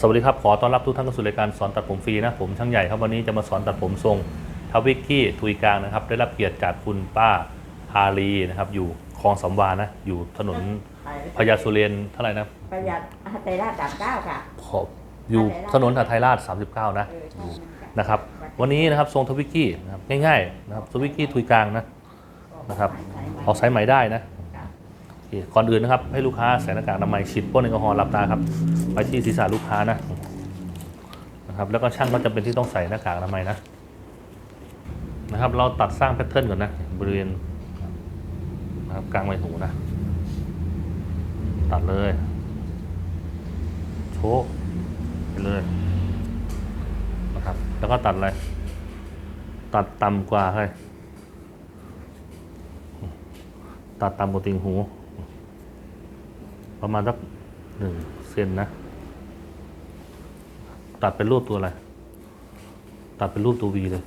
สวัสดีครับ ขอต้อนรับทุกท่านเข้าสู่รายการสอนตัดผมฟรีนะ ผมช่างใหญ่ครับวันนี้จะมาสอนตัดผมทรงทวิกกี้ทุยกลางนะครับ ได้รับเกียรติจากคุณป้าอารีนะครับ อยู่คลองสำวานะ อยู่ถนนพญาสุเรนเท่าไหร่นะประหยัดฮัตเตราสามเก้าค่ะขอบอยู่ถนนหาไทยราช 39 นะเออใช่อยู่นะครับ วันนี้นะครับทรงทวิกกี้นะครับง่ายๆนะครับทวิกกี้ทุยกลางนะนะครับออกสายไหมได้นะโอเค ก่อนอื่นนะครับ ให้ลูกค้าใส่หน้ากากอนามัยฉีดพ่นแอลกอฮอล์หลับตาครับไปที่ศีรษะลูกค้านะนะครับ แล้วก็ช่างก็จำเป็นที่ต้องใส่หน้ากากอนามัยนะนะครับ เราตัดสร้างแพทเทิร์นก่อนนะบริเวณนะครับกลางใบหูนะตัดเลยโชว์ไปเลยนะครับ แล้วก็ตัดอะไรตัดต่ำกว่าเลยตัดตามกว่าติ่งหู ประมาณสักหนึ่งเซนนะ ตัดเป็นรูปตัวอะไร ตัดเป็นรูปตัววีเลย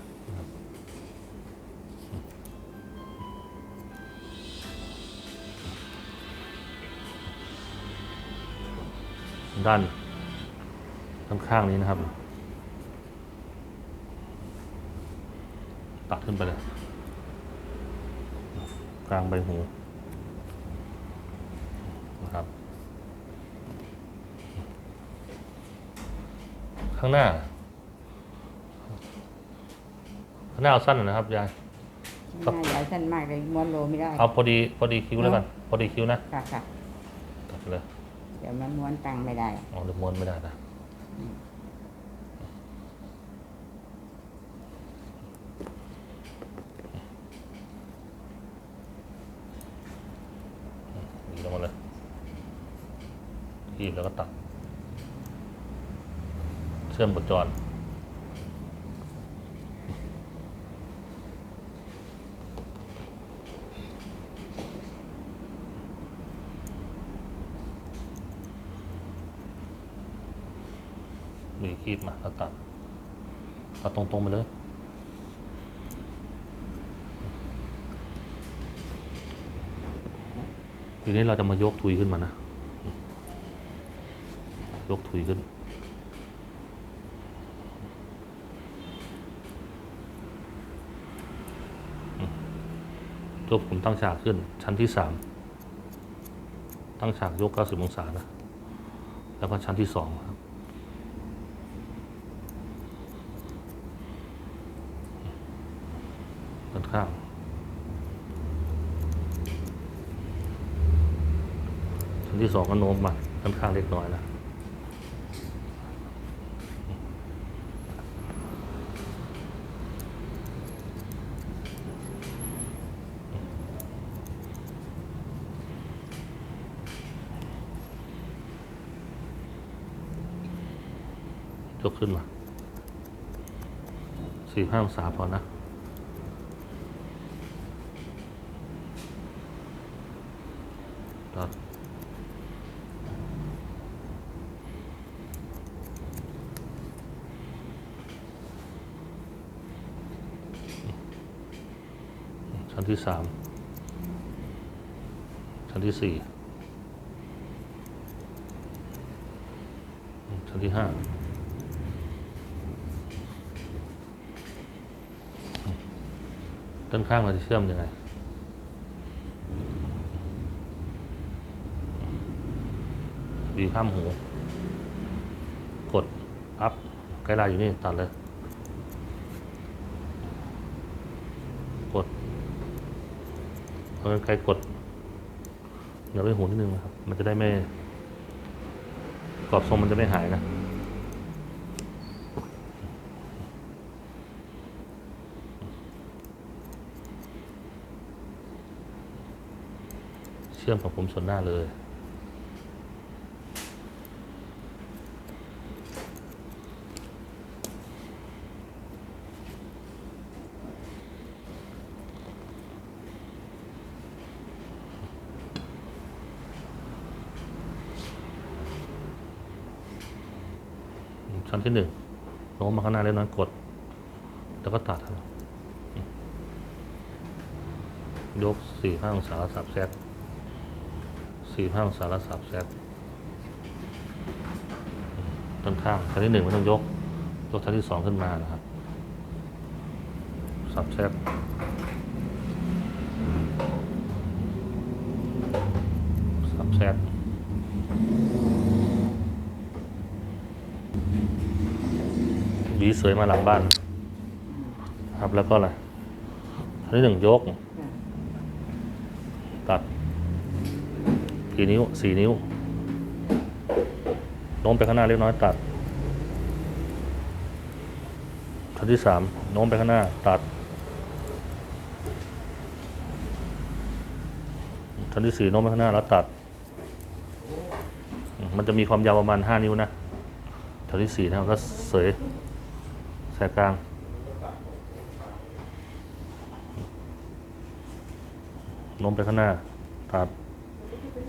ด้านด้านข้างนี้นะครับ ตัดขึ้นไปเลย กลางใบหู นะครับ ข้างหน้า ข้างหน้าเอาสั้นหน่อยนะครับยายหน้าใหญ่สั้นมากเลยม้วนโลไม่ได้เอาพอดีพอดีคิ้วแล้วกันพอดีคิ้วนะค่ะค่ะตัดไปเลยเดี๋ยวมันม้วนตังไม่ได้ เอาเดี๋ยวม้วนไม่ได้นะหยีลงมาเลยขีบแล้วก็ตัด เชื่อมบทจรมีคีบมาแล้วตัดตัดตรงๆไปเลยทีนี้เราจะมายกทุยขึ้นมานะ ยกทุยขึ้น กผมตั้งฉากขึ้นชั้นที่สามตั้งฉากยก 90 องศานะ แล้วก็ชั้นที่สองครับ ด้านข้าง ชั้นที่สองก็โน้มมาด้านข้างเล็กน้อยนะ ยกขึ้นมาสี่ห้าองศาพอนะตัดชั้นที่สามชั้นที่สี่ชั้นที่ห้า ด้นข้างเราจะเชื่อมยังไงบีข้ามหู กดอัพไกด์ไลน์อยู่นี่ตัดเลย กดเอาไกลกดเดี๋ยวไปหูนิดนึงนะครับ มันจะได้ไม่กรอบทรงมันจะไม่หายนะ เชื่อมกับผมส่วนหน้าเลย ชั้นที่หนึ่งโน้มมาข้างหน้าเล็กน้อยกด แล้วก็ตัดยกสี่ห้าองศาสับแซก สี่ห้าองศาแล้วสับแซกด้นข้างชั้นที่หนึ่งไม่ต้องยก ยกชั้นที่สองขึ้นมานะครับสับแซบสับแซบหวีสวยมาหลังบ้าน ครับแล้วก็อะไรชั้นที่หนึ่งยก ตัด กี่นิ้วสี่นิ้วโน้มไปข้างหน้าเล็กน้อยตัดชั้นที่สามโน้มไปข้างหน้าตัดชั้นที่สี่โน้มไปข้างหน้าแล้วตัด มันจะมีความยาวประมาณห้านิ้วนะชั้นที่สี่นะครับก็เสยแสกกลางโน้มไปข้างหน้าตัด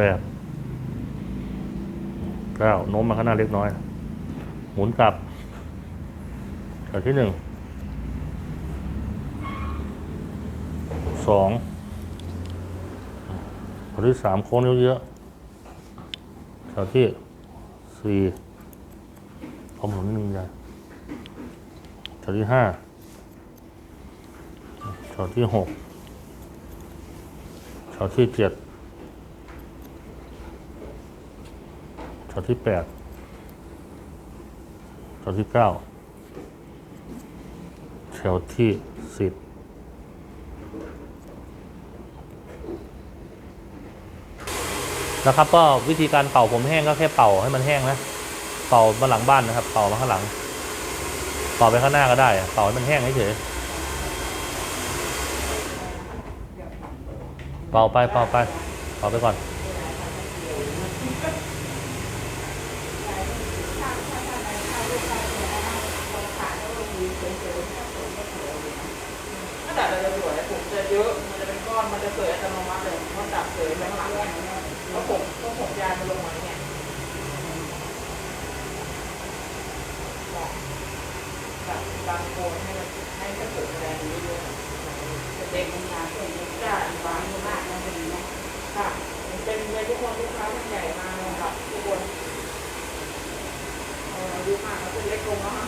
แปดเก้าโน้มมาข้างหน้าเล็กน้อย หมุนกลับแถวที่หนึ่งสองแถวที่สามโค้งนิ้วเยอะแถวที่สี่เอาหมุนนิดนึงใหญ่แถวที่ห้าแถวที่หกแถวที่เจ็ด แถวที่แปดแถวที่เก้าแถวที่สิบนะครับก็วิธีการเป่าผมแห้งก็แค่เป่าให้มันแห้งนะ เป่ามาหลังบ้านนะครับ เป่ามาข้างหลัง เป่าไปข้างหน้าก็ได้ เป่าให้มันแห้งเฉยเป่าไปเป่าไปเป่าไปก่อน ถ้าดัดเราจะสวยผมจะเยอะ มันจะเป็นก้อน มันจะเสยอัตโนมัติเลยมันดับเสยไปข้างหลังเพราะผมเพราะผมยายมันลงมาเนี่ยแบบบางโคนให้มันให้กระปุกแรงนี้ด้วยจะเด็กมันยาวส่วนี้จ้าบางมากนะเป็นนะค่ะเป็นเลยทุกคนลูกค้าท่านใหญ่มาเลยค่ะทุกคน อายุมากแล้วเป็นเล็กลงแล้วค่ะ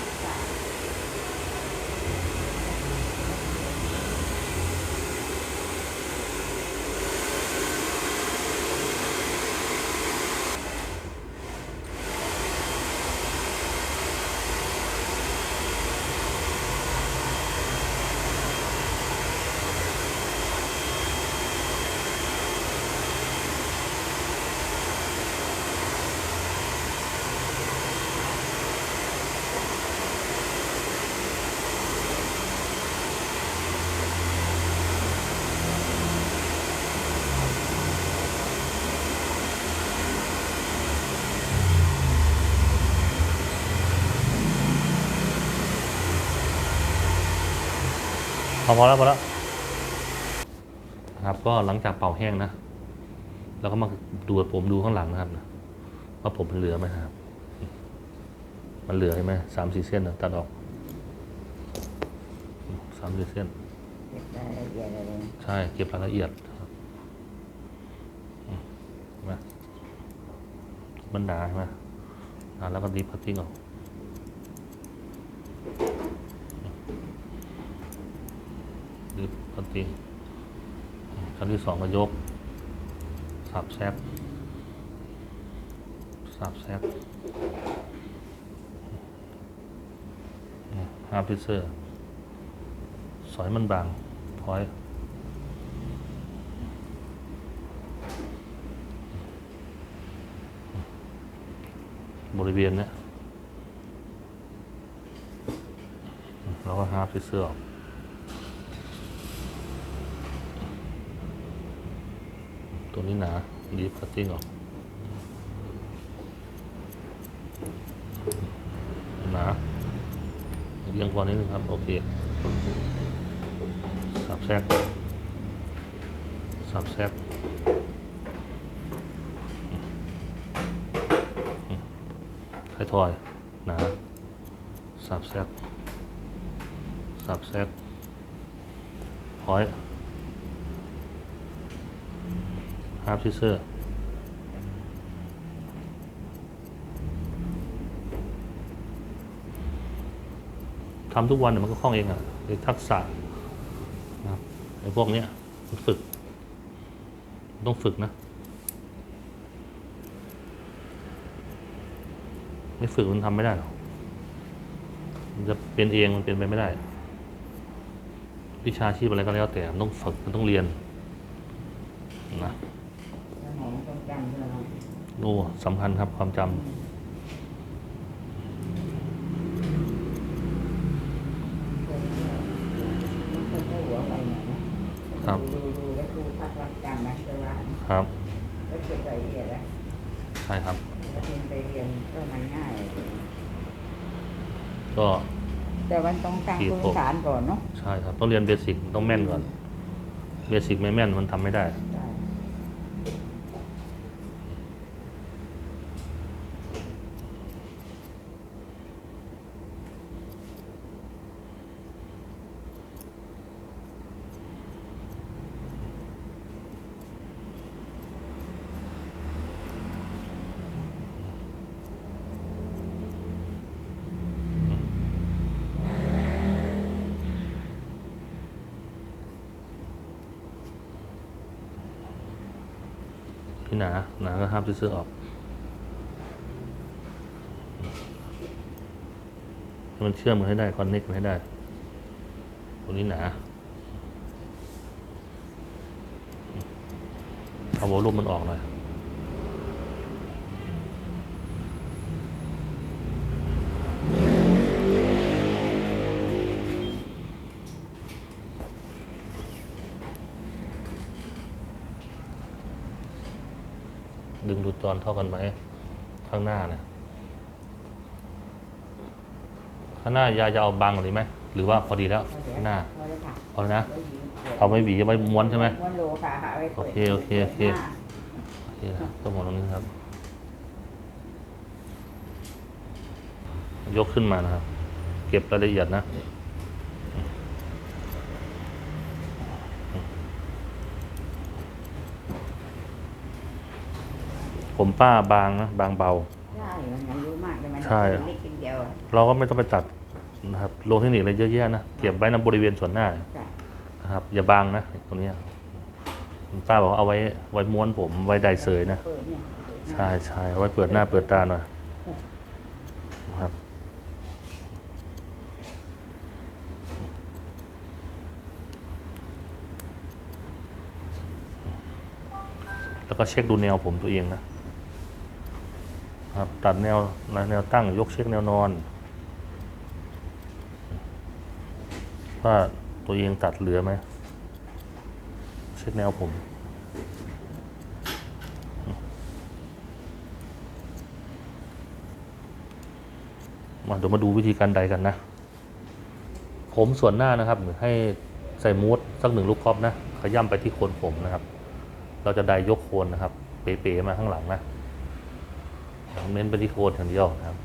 พอพอแล้วพอแล้วนะครับ ก็หลังจากเป่าแห้งนะแล้วก็มาดูผมดูข้างหลังนะครับนะว่าผมมันเหลือไหมครับ มันเหลือใช่ไหมสามสี่เส้นนะตัดออกสามสี่เส้นใช่เก็บรายละเอียดครับอืมเห็นไหมมันหนาใช่ไหมหนาแล้วก็ดีพัตติ้งออก ดีพัตติ้งขั้นที่สองก็ยกสับแซบสับแซบฮาร์พิเซอร์สอยมันบางพอยบริเวณเนี้ยเราก็ฮาร์ฟเสื้อออก ตัวนี้หนาดีบคัตติ้งออกหนาเรียงก่อนนิดนึงครับ โอเคสับแซกสับแซกกไททอยหนาสับแซกสับแซกพอย ฮาร์ปซิเซอร์ทำทุกวันเนี่ยมันก็คล่องเองอะไอ้ทักษะนะครับไอ้พวกเนี้ยมันฝึก ต้องฝึกนะ ไม่ฝึกมันทำไม่ได้หรอกมันจะเป็นเองมันเป็นไปไม่ได้ วิชาชีพอะไรก็แล้วแต่มันต้องฝึกมันต้องเรียนนะ สมองต้องจำใช่ไหม โอ้สำคัญครับความจำมันคนให้หัวไปเนี่ยนะครับดูดูแล้วครูพักรักจำนะแต่ว่าครับแล้วเก็บรายละเอียดแล้วใช่ครับแล้วเรียนไปเรียนก็มันง่าย ก็ แต่วันต้องตั้งพื้นฐานก่อนเนาะใช่ครับ ต้องเรียนเบสิกต้องแม่นก่อน เบสิกไม่แม่นมันทำไม่ได้ ได้ ที่หนาหนาก็ห้ามซื้อออกให้มันเชื่อมกันให้ได้คอนเน็กกันให้ได้ตรงนี้หนาเอาวอลลุ่มมันออกหน่อย จรเท่ากันไหมข้างหน้าเนี่ยข้างหน้ายายจะเอาบังหรือไหมหรือว่าพอดีแล้วข้างหน้าพอแล้วค่ะเอาเลยนะแล้วหญิงเอาไว้หวีเอาไว้ม้วนใช่ไหมม้วนโลค่ะหาไว้ปิดโอเคโอเคโอเคโอเคนะก็หมดตรงนี้ครับ ยกขึ้นมานะครับ เก็บรายละเอียดนะ ผมป้าบางนะบางเบา ใช่มันอายุมากเลยมันใช่ เล็กนิดเดียวอะเราก็ไม่ต้องไปตัดนะครับลงเทคนิคอะไรเยอะแยะนะเก็บไว้ในบริเวณส่วนหน้าจ้ะนะครับอย่าบางนะตรงเนี้ยคุณป้าบอกว่าเอาไว้ไว้ม้วนผมไว้ไดเสยนะเปิดเนี่ยเปิดหน้าใช่ใช่เอาไว้เปิดหน้าเปิดตาหน่อยนะครับ แล้วก็เช็คดูแนวผมตัวเองนะ ครับตัดแนวแนวตั้งยกเช็คแนวนอนว่าตัวเองตัดเหลือไหมเช็คแนวผมมาเดี๋ยวมาดูวิธีการใดกันนะ ผมส่วนหน้านะครับให้ใส่มูดสักหนึ่งลูกกอล์ฟนะขย้ำไปที่โคนผมนะครับ เราจะได้ยกโคนนะครับ เป๋ๆมาข้างหลังนะ เน้นไปที่โคนอย่างเดียวนะครับ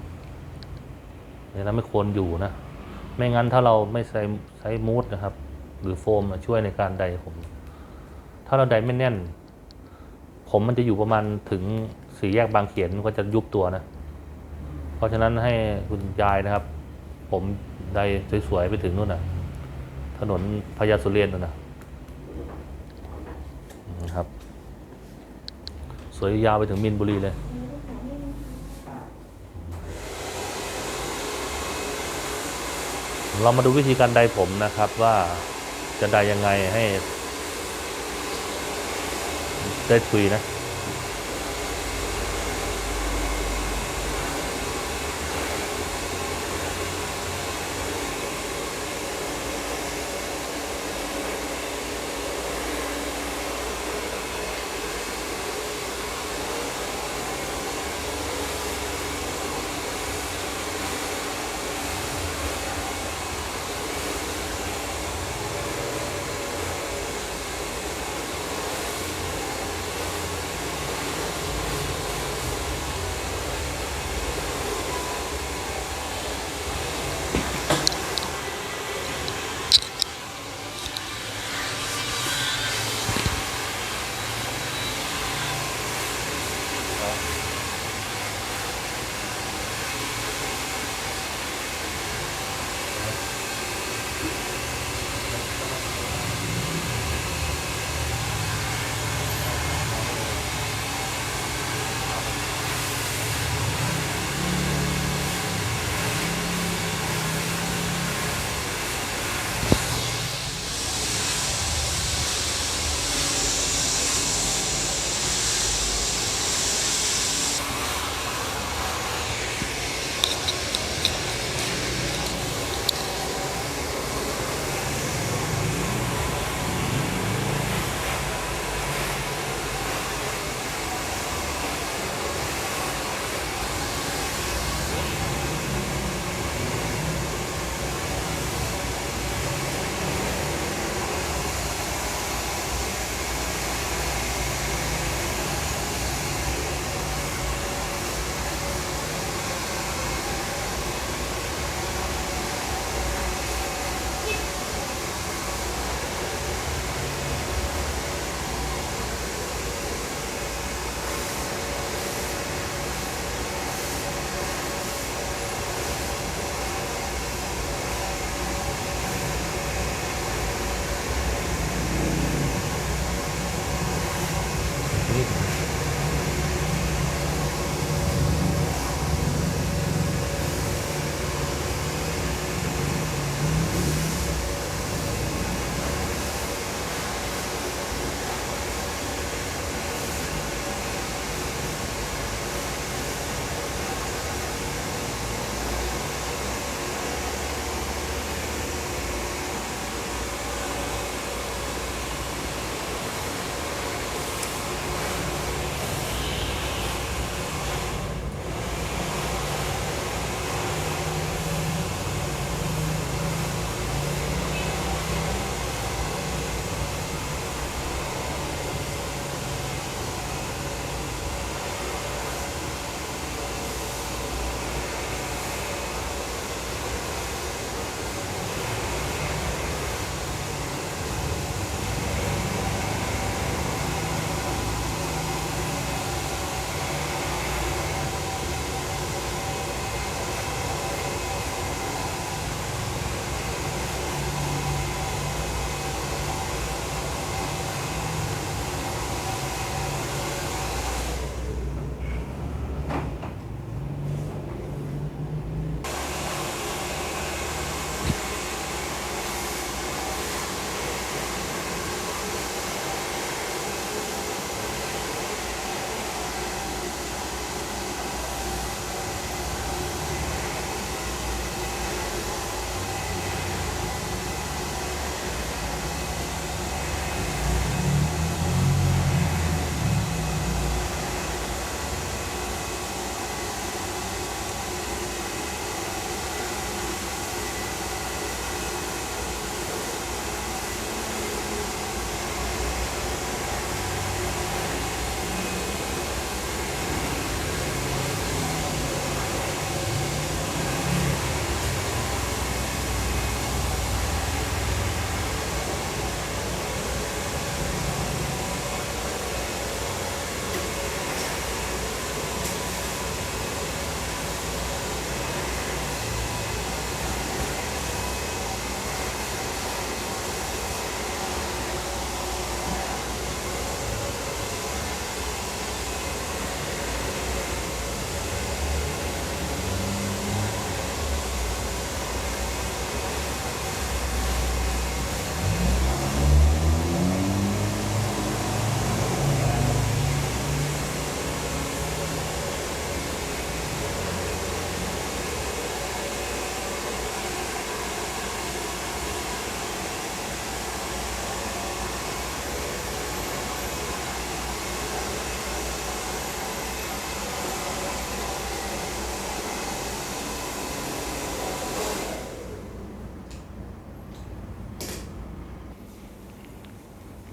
เนี่ยนะไม่โคนอยู่นะ ไม่งั้นถ้าเราไม่ใส่ใช้มูดนะครับ หรือโฟมช่วยในการไดผม ถ้าเราไดไม่แน่น ผมมันจะอยู่ประมาณถึงสี่แยกบางเขียนก็จะยุบตัวนะ เพราะฉะนั้นให้คุณยายนะครับ ผมได้สวยๆไปถึงนู่นนะถนนพญาสุเรนนู่นนะนะครับ สวยยาวไปถึงมินบุรีเลย เรามาดูวิธีการใดผมนะครับว่าจะใดยังไงให้ ได้คุยนะ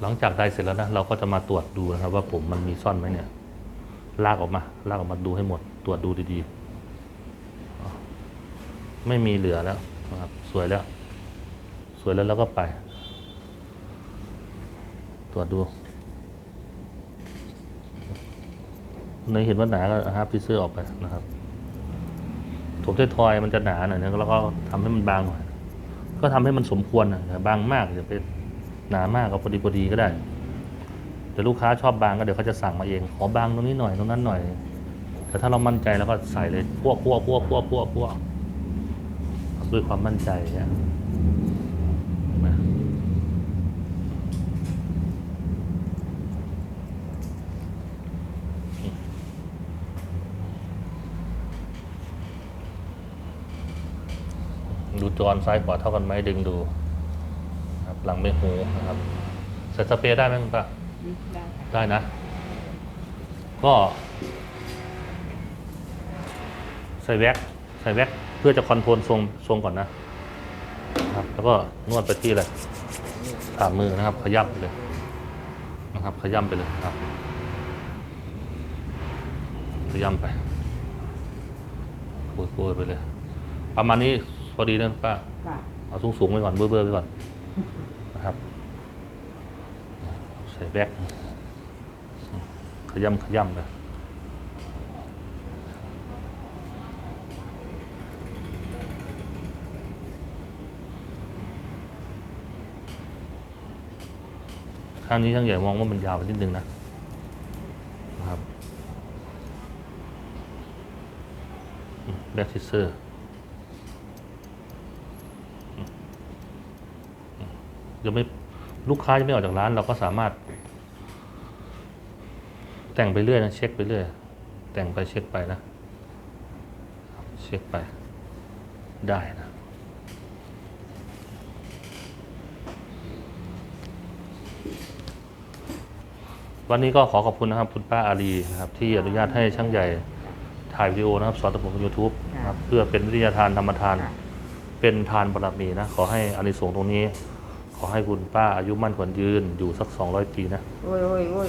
หลังจากได้เสร็จแล้วนะเราก็จะมาตรวจดูนะครับ ว่าผมมันมีซ่อนไหมเนี่ย ลากออกมา ลากออกมาดูให้หมด ตรวจดูดีๆ ไม่มีเหลือแล้วนะครับ สวยแล้ว สวยแล้วเราก็ไป ตรวจดูในเห็นว่าหนาก็ฮาร์ปพิเซอร์ออกไปนะครับถมเททอยมันจะหนาหน่อยนะแล้วก็ทำให้มันบางหน่อย ก็ทำให้มันสมควรนะอย่บางมากอย่าไป หนามากก็พอดีพอดีก็ได้แต่ลูกค้าชอบบางก็เดี๋ยวเขาจะสั่งมาเอง ขอบางตรงนี้หน่อยตรงนั้นหน่อย แต่ถ้าเรามั่นใจแล้วก็ใส่เลยพวกพวกพวกพวกพวกพวกด้วยความมั่นใจเนี่ยนะดูจรซ้ายขวาเท่ากันไหมดึงดู หลังไม่หูนะครับใส่สเปรย์ได้ไหมคุณป้าอืมได้ค่ะได้นะ ก็ ใส่แว็กใส่แว็กเพื่อจะคอนโทรลทรงทรงก่อนนะครับ แล้วก็นวดไปที่อะไรฝ่ามือนะครับ ขย้ำไปเลยนะครับ ขย้ำไปเลยครับ ขย้ำไปโกยๆไปเลย ประมาณนี้พอดีนะป้าค่ะเอาสูงสูงๆไว้ก่อนเบื่อๆไว้ก่อนนะครับ ใส่แบกขยำขยำเลยข้างนี้ช่างใหญ่มองว่ามันยาวไปนิดนึงนะนะครับแบ็กซิเซอร์ยังไม่ ลูกค้ายังไม่ออกจากร้าน เราก็สามารถ แต่งไปเรื่อยนะเช็คไปเรื่อย แต่งไปเช็คไปนะ เช็คไปได้นะวันนี้ก็ขอขอบคุณนะครับ คุณป้าอารีนะครับที่อนุญาตให้ช่างใหญ่ถ่ายวิดีโอนะครับ สอนตะผมบนยูทูบนะครับเพื่อเป็นวิทยาทานธรรมทานค่ะเป็นทานบารมีนะ ขอให้อานิสงส์ตรงนี้ ขอให้คุณป้าอายุมั่นขวัญยืนอยู่สัก 200 ปีนะ โอ้ยโอ้ยโอ้ย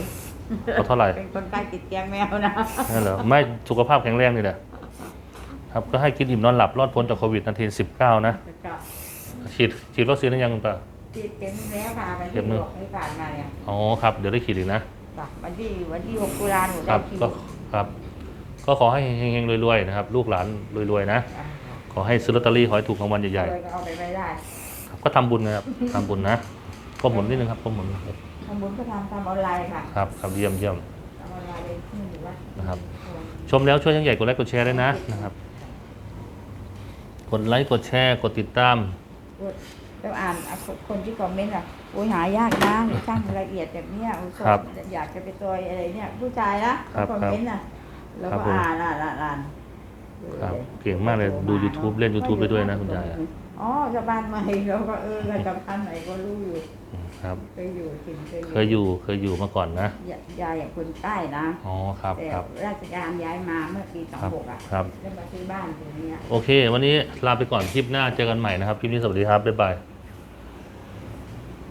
เอาเท่าไหร่ เป็นคนใกล้ติดเตียงแมวนะ นั่นเหรอไม่สุขภาพแข็งแรงนี่แหละครับก็ให้กินอิ่มนอนหลับรอดพ้นจากโควิดนาที19 นะก็ฉีดฉีดวัคซีนหรือยังคุณป้า ติดเป็นแล้วค่ะวันเข็ที่มหนึ่ง หกที่ผ่านมาเนี่ยอ๋อครับ เดี๋ยวได้ฉีดอีกนะค่ะวันที่วันที่หกตุลาหนูคได้รับคิวก็ครับ ก็ขอให้เฮงๆรวยๆนะครับ ลูกหลานรวยๆนะ อ่าขอให้ซื้อลอตเตอรี่ขอให้ถูกรางวัลใหญ่รวยก็เอาไปไม่ได้ๆครับ ก็ทำบุญนะครับทำบุญนะก้มหมุนนิดนึงครับก้มหมุนทำบุญก็ทำทำออนไลน์ค่ะครับครับเยี่ยมเยี่ยมทำออนไลน์เลยที่หนูว่านะครับ ชมแล้วช่วยช่างใหญ่กดไลค์กดแชร์ด้วยนะนะครับ กดไลค์กดแชร์กดติดตามแล้วอ่านอะคนที่คอมเมนต์อะโอ้ยหายากนะช่างละเอียดแบบเนี้ยโอ้ยครับอยากจะไปตัวอะไรเนี่ยผู้ชายนะครับคอมเมนต์น่ะแล้วครับก็ผมอ่านอ่านอ่านอ่านครับเก่งมากเลยดู YouTube เล่น YouTube ไปด้วยนะคุณยายอะ อ๋อสะพานใหม่เราก็เออสะพานไหนก็รู้อยู่ครับ เคยอยู่จริงเคยอยู่เคยอยู่มาก่อนนะยยายอย่างคนใต้นะอ๋อครับแต่ครับราชการย้ายมาเมื่อปีสองครับหกอะครับได้มาซื้อบ้านตรงเนี้ย โอเค วันนี้ลาไปก่อนคลิปหน้าเจอกันใหม่นะครับคลิปนี้สวัสดีครับบ๊ายบาย